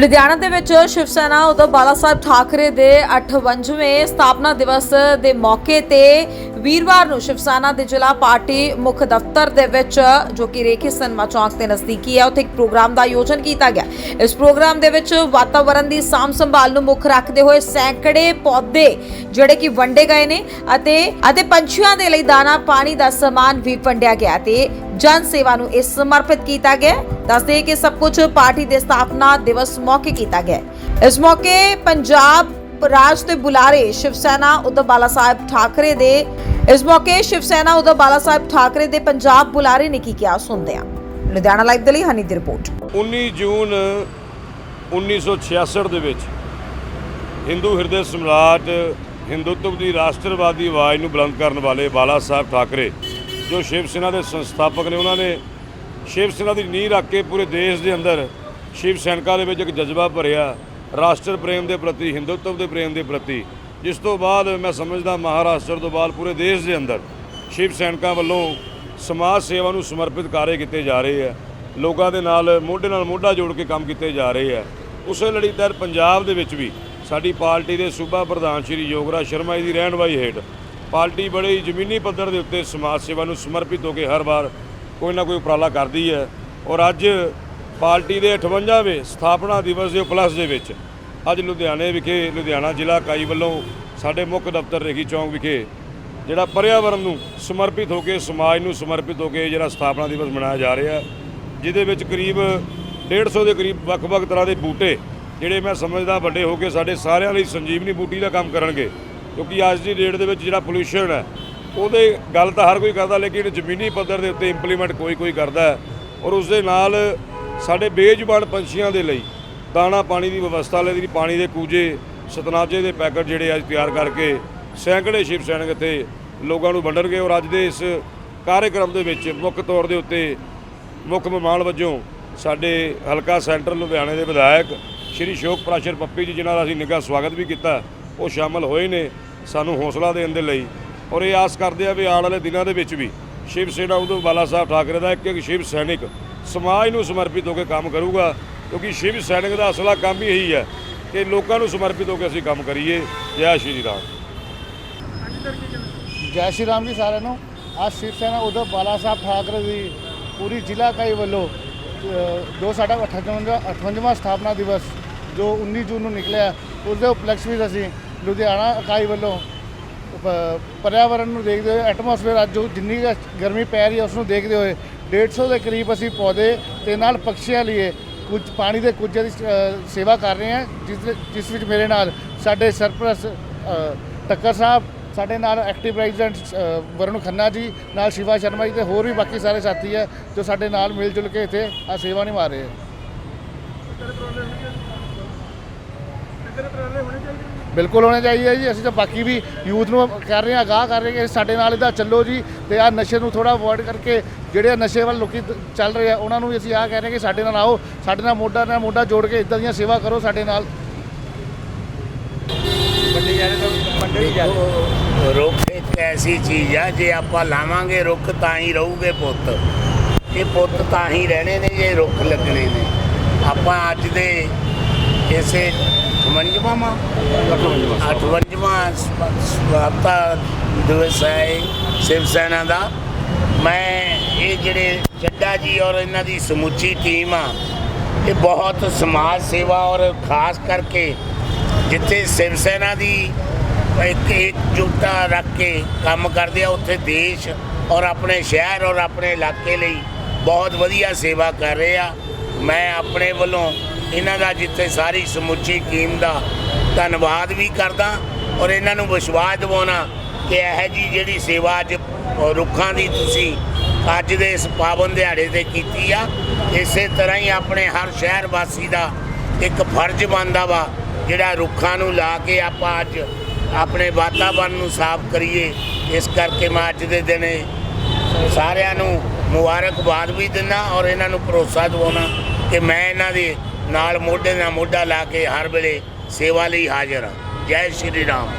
ਲੁਧਿਆਣਾ ਦੇ ਵਿੱਚ ਸ਼ਿਵ ਸੈਨਾ ਉਦੋਂ ਬਾਲਾ ਸਾਹਿਬ ਠਾਕਰੇ ਦੇ 58ਵੇਂ ਸਥਾਪਨਾ ਦਿਵਸ ਦੇ ਮੌਕੇ ਤੇ ਵੀਰਵਾਰ ਨੂੰ ਸ਼ਿਵ ਸੈਨਾ ਦੇ ਜ਼ਿਲ੍ਹਾ ਪਾਰਟੀ ਮੁੱਖ ਦਫ਼ਤਰ ਦੇ ਵਿੱਚ, ਜੋ ਕਿ ਰੇਖੇ ਸਨਮਾ ਚੌਂਕ ਦੇ ਨਜ਼ਦੀਕੀ ਹੈ ਉੱਥੇ ਇੱਕ ਪ੍ਰੋਗਰਾਮ ਦਾ ਆਯੋਜਨ ਕੀਤਾ ਗਿਆ। ਇਸ ਪ੍ਰੋਗਰਾਮ ਦੇ ਵਿੱਚ ਵਾਤਾਵਰਣ ਦੀ ਸਾਂਭ ਸੰਭਾਲ ਨੂੰ ਮੁੱਖ ਰੱਖਦੇ ਹੋਏ ਸੈਂਕੜੇ ਪੌਦੇ ਜਿਹੜੇ ਕਿ ਵੰਡੇ ਗਏ ਨੇ ਅਤੇ ਅਤੇ ਪੰਛੀਆਂ ਦੇ ਲਈ ਦਾਣਾ, ਪਾਣੀ ਦਾ ਸਮਾਨ ਵੀ ਵੰਡਿਆ ਗਿਆ ਤੇ ਜਨ ਸੇਵਾ ਨੂੰ ਇਸ ਸਮਰਪਿਤ ਕੀਤਾ ਗਿਆ। ਦੱਸਦੇ ਕਿ ਸਭ ਕੁਝ ਪਾਰਟੀ ਦੇ ਸਥਾਪਨਾ ਦਿਵਸ ਮੌਕੇ ਕੀਤਾ ਗਿਆ ਇਸ ਮੌਕੇ ਪੰਜਾਬ ਰਾਜ ਦੇ ਬੁਲਾਰੇ ਸ਼ਿਵ ਸੈਨਾ ਉਧਰ ਬਾਲਾ ਸਾਹਿਬ ਠਾਕਰੇ ਦੇ ਇਸ ਮੌਕੇ ਸ਼ਿਵ ਸੈਨਾ ਉਧਰ ਬਾਲਾ ਸਾਹਿਬ ਠਾਕਰੇ ਦੇ ਪੰਜਾਬ ਬੁਲਾਰੇ ਨੇ ਕੀ ਕਿਹਾ, ਸੁਣਦੇ ਆ ਲੁਧਿਆਣਾ ਲਾਈਵ ਦੇ ਲਈ ਹਨੀ ਦੀ ਰਿਪੋਰਟ। 19 ਜੂਨ 1966 ਦੇ ਵਿੱਚ ਹਿੰਦੂ ਹਿਰਦੇ ਸਮਰਾਟ ਹਿੰਦੂਤਵ ਦੀ ਰਾਸ਼ਟਰਵਾਦੀ ਆਵਾਜ਼ ਨੂੰ ਬੁਲੰਦ ਕਰਨ ਵਾਲੇ ਬਾਲਾ ਸਾਹਿਬ ਠਾਕਰੇ, ਜੋ ਸ਼ਿਵ ਸੈਨਾ ਦੇ ਸੰਸਥਾਪਕ ਨੇ, ਉਹਨਾਂ ਨੇ ਸ਼ਿਵ ਸੈਨਾ ਦੀ ਨੀਂਹ ਰੱਖ ਕੇ ਪੂਰੇ ਦੇਸ਼ ਦੇ ਅੰਦਰ ਸ਼ਿਵ ਸੈਨਿਕਾਂ ਦੇ ਵਿੱਚ ਇੱਕ ਜਜ਼ਬਾ ਭਰਿਆ, ਰਾਸ਼ਟਰ ਪ੍ਰੇਮ ਦੇ ਪ੍ਰਤੀ, ਹਿੰਦੂਤਵ ਦੇ ਪ੍ਰੇਮ ਦੇ ਪ੍ਰਤੀ। ਜਿਸ ਤੋਂ ਬਾਅਦ ਮੈਂ ਸਮਝਦਾ ਮਹਾਰਾਸ਼ਟਰ ਤੋਂ ਬਾਅਦ ਪੂਰੇ ਦੇਸ਼ ਦੇ ਅੰਦਰ ਸ਼ਿਵ ਸੈਨਿਕਾਂ ਵੱਲੋਂ ਸਮਾਜ ਸੇਵਾ ਨੂੰ ਸਮਰਪਿਤ ਕਾਰਜ ਕੀਤੇ ਜਾ ਰਹੇ ਆ। ਲੋਕਾਂ ਦੇ ਨਾਲ, ਮੋਢੇ ਨਾਲ ਮੋਢਾ ਜੋੜ ਕੇ ਕੰਮ ਕੀਤੇ ਜਾ ਰਹੇ ਆ। ਉਸੇ ਲੜੀ ਤਹਿਤ ਪੰਜਾਬ ਦੇ ਵਿੱਚ ਵੀ ਸਾਡੀ ਪਾਰਟੀ ਦੇ ਸੂਬਾ ਪ੍ਰਧਾਨ ਸ਼੍ਰੀ ਯੋਗਰਾਜ ਸ਼ਰਮਾ ਜੀ ਦੀ ਰਹਿਨਵਾਈ ਹੇਠ ਪਾਰਟੀ ਬੜੇ ਜ਼ਮੀਨੀ ਪੱਧਰ ਦੇ ਉੱਤੇ ਸਮਾਜ ਸੇਵਾ ਨੂੰ ਸਮਰਪਿਤ ਹੋ ਕੇ ਹਰ ਵਾਰ ਕੋਈ ਨਾ ਕੋਈ ਉਪਰਾਲਾ ਕਰਦੀ ਹੈ ਔਰ ਅੱਜ ਪਾਰਟੀ ਦੇ 58ਵੇਂ ਸਥਾਪਨਾ ਦਿਵਸ ਦੇ ਉਪਲਕਸ਼ ਦੇ ਵਿੱਚ ਅੱਜ ਲੁਧਿਆਣੇ ਵਿਖੇ, ਲੁਧਿਆਣਾ ਜ਼ਿਲ੍ਹਾ ਇਕਾਈ ਵੱਲੋਂ ਸਾਡੇ ਮੁੱਖ ਦਫ਼ਤਰ ਰੇਗੀ ਚੌਂਕ ਵਿਖੇ ਜਿਹੜਾ ਪਰਿਆਵਰਨ ਨੂੰ ਸਮਰਪਿਤ ਹੋ ਕੇ, ਸਮਾਜ ਨੂੰ ਸਮਰਪਿਤ ਹੋ ਕੇ ਜਿਹੜਾ ਸਥਾਪਨਾ ਦਿਵਸ ਮਨਾਇਆ ਜਾ ਰਿਹਾ ਜਿਹਦੇ ਵਿੱਚ ਕਰੀਬ 150 ਦੇ ਕਰੀਬ ਵੱਖ-ਵੱਖ ਤਰ੍ਹਾਂ ਦੇ ਬੂਟੇ ਜਿਹੜੇ ਮੈਂ ਸਮਝਦਾ ਵੱਡੇ ਹੋ ਕੇ ਸਾਡੇ ਸਾਰਿਆਂ ਲਈ ਸੰਜੀਵਨੀ ਬੂਟੀ ਦਾ ਕੰਮ ਕਰਨਗੇ, ਕਿਉਂਕਿ ਅੱਜ ਦੀ ਡੇਟ ਦੇ ਵਿੱਚ ਜਿਹੜਾ ਪੋਲੂਸ਼ਨ ਹੈ ਉਹਦੇ ਗੱਲ ਤਾਂ ਹਰ ਕੋਈ ਕਰਦਾ, ਲੇਕਿਨ ਜ਼ਮੀਨੀ ਪੱਧਰ ਦੇ ਉੱਤੇ ਇੰਪਲੀਮੈਂਟ ਕੋਈ ਕੋਈ ਕਰਦਾ ਔਰ ਉਸ ਦੇ ਨਾਲ ਸਾਡੇ ਬੇਜ਼ੁਬਾਨ ਪੰਛੀਆਂ ਦੇ ਲਈ ਦਾਣਾ ਪਾਣੀ ਦੀ ਵਿਵਸਥਾ ਲਈ ਪਾਣੀ ਦੇ ਕੂਜੇ, ਸਤਨਾਜੇ ਦੇ ਪੈਕਟ ਜਿਹੜੇ ਅੱਜ ਤਿਆਰ ਕਰਕੇ ਸੈਂਕੜੇ ਸ਼ਿਵ ਸੈਨਿਕ ਇੱਥੇ ਲੋਕਾਂ ਨੂੰ ਵੰਡਣਗੇ ਔਰ ਅੱਜ ਦੇ ਇਸ ਕਾਰਜਕ੍ਰਮ ਦੇ ਵਿੱਚ ਮੁੱਖ ਤੌਰ ਦੇ ਉੱਤੇ ਮੁੱਖ ਮਹਿਮਾਨ ਵਜੋਂ ਸਾਡੇ ਹਲਕਾ ਸੈਂਟਰ ਲੁਧਿਆਣੇ ਦੇ ਵਿਧਾਇਕ ਸ਼੍ਰੀ ਸ਼ੋਕ ਪ੍ਰਾਸ਼ਰ ਪੱਪੀ ਜੀ, ਜਿਨ੍ਹਾਂ ਦਾ ਅਸੀਂ ਨਿੱਘਾ ਸਵਾਗਤ ਵੀ ਕੀਤਾ, ਉਹ ਸ਼ਾਮਲ ਹੋਏ ਨੇ। ਸਾਨੂੰ ਹੌਸਲਾ ਦੇਣ ਦੇ ਲਈ ਔਰ ਇਹ ਆਸ ਕਰਦੇ ਆ ਵੀ ਆਉਣ ਵਾਲੇ ਦਿਨਾਂ ਦੇ ਵਿੱਚ ਵੀ ਸ਼ਿਵ ਸੈਨਾ ਉਦੋਂ ਬਾਲਾ ਸਾਹਿਬ ਠਾਕਰੇ ਦਾ ਇੱਕ ਇੱਕ ਸ਼ਿਵ ਸੈਨਿਕ ਸਮਾਜ ਨੂੰ ਸਮਰਪਿਤ ਹੋ ਕੇ ਕੰਮ ਕਰੂਗਾ, ਕਿਉਂਕਿ ਸ਼ਿਵ ਸੈਨਿਕ ਦਾ ਅਸਲਾ ਕੰਮ ਹੀ ਇਹੀ ਹੈ ਕਿ ਲੋਕਾਂ ਨੂੰ ਸਮਰਪਿਤ ਹੋ ਕੇ ਅਸੀਂ ਕੰਮ ਕਰੀਏ। ਜੈ ਸ਼੍ਰੀ ਰਾਮ। ਜੈ ਸ਼੍ਰੀ ਰਾਮ ਜੀ ਸਾਰਿਆਂ ਨੂੰ। ਅੱਜ ਸ਼ਿਵ ਸੈਨਾ ਉਦੋਂ ਬਾਲਾ ਸਾਹਿਬ ਠਾਕਰੇ ਦੀ ਪੂਰੀ ਜ਼ਿਲ੍ਹਾ ਇਕਾਈ ਵੱਲੋਂ ਜੋ ਸਾਡਾ 58ਵਾਂ 58ਵਾਂ ਸਥਾਪਨਾ ਦਿਵਸ ਜੋ 19 ਜੂਨ ਨੂੰ ਨਿਕਲਿਆ ਉਸ ਦੇ ਉਪਲਕਸ਼ ਵਿੱਚ ਅਸੀਂ ਲੁਧਿਆਣਾ ਇਕਾਈ ਵੱਲੋਂ ਪਰਿਆਵਰਣ ਨੂੰ ਦੇਖਦੇ ਹੋਏ, ਐਟਮੋਸਫੇਅਰ ਅੱਜ ਜੋ ਜਿੰਨੀ ਗਰਮੀ ਪੈ ਰਹੀ ਹੈ ਉਸ ਨੂੰ ਦੇਖਦੇ ਹੋਏ 150 ਦੇ ਕਰੀਬ ਅਸੀਂ ਪੌਦੇ ਤੇ ਨਾਲ ਪੰਛੀਆਂ ਲਈ ਕੁਝ ਪਾਣੀ ਦੇ ਕੁਝ ਦੀ ਸੇਵਾ ਕਰ ਰਹੇ ਹਾਂ, ਜਿਸ ਜਿਸ ਵਿੱਚ ਮੇਰੇ ਨਾਲ ਸਾਡੇ ਸਰਪ੍ਰਸਤ ਟੱਕਰ ਸਾਹਿਬ, ਸਾਡੇ ਨਾਲ ਐਕਟਿਵ ਪ੍ਰੈਜ਼ੀਡੈਂਟ ਵਰੁਣ ਖੰਨਾ ਜੀ, ਨਾਲ ਸ਼ਿਵਾ ਸ਼ਰਮਾ ਜੀ ਤੇ ਹੋਰ ਵੀ ਬਾਕੀ ਸਾਰੇ ਸਾਥੀ ਹੈ, ਜੋ ਸਾਡੇ ਨਾਲ ਮਿਲ ਜੁਲ ਕੇ ਇੱਥੇ ਆ ਸੇਵਾ ਨਿਭਾ ਰਹੇ ਹੈ। ਬਿਲਕੁਲ ਹੋਣੇ ਚਾਹੀਦੇ ਜੀ। ਅਸੀਂ ਤਾਂ ਬਾਕੀ ਵੀ ਯੂਥ ਨੂੰ ਕਰ ਰਹੇ ਹਾਂ ਅਗਾਹ ਕਰ ਰਹੇ ਹਾਂ ਕਿ ਸਾਡੇ ਨਾਲ ਇਹਦਾ ਚੱਲੋ ਜੀ ਤੇ ਆ ਨਸ਼ੇ ਨੂੰ ਥੋੜਾ ਅਵੋਇਡ ਕਰਕੇ ਜਿਹੜੇ ਨਸ਼ੇ ਵੱਲ ਲੋਕੀ ਚੱਲ ਰਹੇ ਆ ਉਹਨਾਂ ਨੂੰ ਵੀ ਅਸੀਂ ਆਹ ਕਹਿ ਰਹੇ ਕਿ ਸਾਡੇ ਨਾਲ ਆਓ ਸਾਡੇ ਨਾਲ ਮੋਢਾ ਨਾਲ ਮੋਢਾ ਜੋੜ ਕੇ ਇਦਾਂ ਦੀਆਂ ਸੇਵਾ ਕਰੋ ਸਾਡੇ ਨਾਲ। ਰੁੱਖ ਇੱਕ ਐਸੀ ਚੀਜ਼ ਆ ਜੇ ਆਪਾਂ ਲਾਵਾਂਗੇ ਰੁੱਖ ਤਾਂ ਹੀ ਰਹੂਗੇ ਪੁੱਤ। ਇਹ ਪੁੱਤ ਤਾਂ ਹੀ ਰਹਿਣੇ ਨੇ ਜੇ ਰੁੱਖ ਲੱਗਣੇ ਨੇ। ਆਪਾਂ ਅੱਜ ਦੇ ਇਸੇ 58ਵਾਂ 58ਵਾਂ ਸਵਾਪਤਾ ਦਿਵਸ ਹੈ ਇਹ ਸ਼ਿਵ ਸੈਨਾ ਦਾ ਮੈਂ ਇਹ ਜਿਹੜੇ ਚੱਡਾ ਜੀ ਔਰ ਇਹਨਾਂ ਦੀ ਸਮੁੱਚੀ ਟੀਮ ਆ ਇਹ ਬਹੁਤ ਸਮਾਜ ਸੇਵਾ ਔਰ ਖਾਸ ਕਰਕੇ ਜਿੱਥੇ ਸ਼ਿਵ ਸੈਨਾ ਦੀ ਇੱਕ ਇਕਜੁੱਟਤਾ ਰੱਖ ਕੇ ਕੰਮ ਕਰਦੇ ਆ ਉੱਥੇ ਦੇਸ਼ ਔਰ ਆਪਣੇ ਸ਼ਹਿਰ ਔਰ ਆਪਣੇ ਇਲਾਕੇ ਲਈ ਬਹੁਤ ਵਧੀਆ ਸੇਵਾ ਕਰ ਰਹੇ ਆ ਮੈਂ ਆਪਣੇ ਵੱਲੋਂ ਇਹਨਾਂ ਦਾ ਜਿੱਥੇ ਸਾਰੀ ਸਮੁੱਚੀ ਟੀਮ ਦਾ ਧੰਨਵਾਦ ਵੀ ਕਰਦਾ ਔਰ ਇਹਨਾਂ ਨੂੰ ਵਿਸ਼ਵਾਸ ਦਿਵਾਉਣਾ ਕਿ ਇਹ ਜੀ ਜਿਹੜੀ ਸੇਵਾ ਅੱਜ ਰੁੱਖਾਂ ਦੀ ਤੁਸੀਂ ਅੱਜ ਦੇ ਇਸ ਪਾਵਨ ਦਿਹਾੜੇ ਤੇ ਕੀਤੀ ਆ, ਇਸੇ ਤਰ੍ਹਾਂ ਹੀ ਆਪਣੇ ਹਰ ਸ਼ਹਿਰ ਵਾਸੀ ਦਾ ਇੱਕ ਫਰਜ਼ ਬਣਦਾ ਵਾ, ਜਿਹੜਾ ਰੁੱਖਾਂ ਨੂੰ ਲਾ ਕੇ ਆਪਾਂ ਅੱਜ ਆਪਣੇ ਵਾਤਾਵਰਨ ਨੂੰ ਸਾਫ਼ ਕਰੀਏ। ਇਸ ਕਰਕੇ ਮੈਂ ਅੱਜ ਦੇ ਦਿਨ ਸਾਰਿਆਂ ਨੂੰ ਮੁਬਾਰਕਬਾਦ ਵੀ ਦਿੰਦਾ ਔਰ ਇਹਨਾਂ ਨੂੰ ਭਰੋਸਾ ਦਿਵਾਉਣਾ ਕਿ ਮੈਂ ਇਹਨਾਂ ਦੇ ਨਾਲ ਮੋਢੇ ਨਾਲ ਮੋਢਾ ਲਾ ਕੇ ਹਰ ਵੇਲੇ ਸੇਵਾ ਲਈ ਹਾਜ਼ਰ ਹਾਂ। ਜੈ ਸ਼੍ਰੀ ਰਾਮ।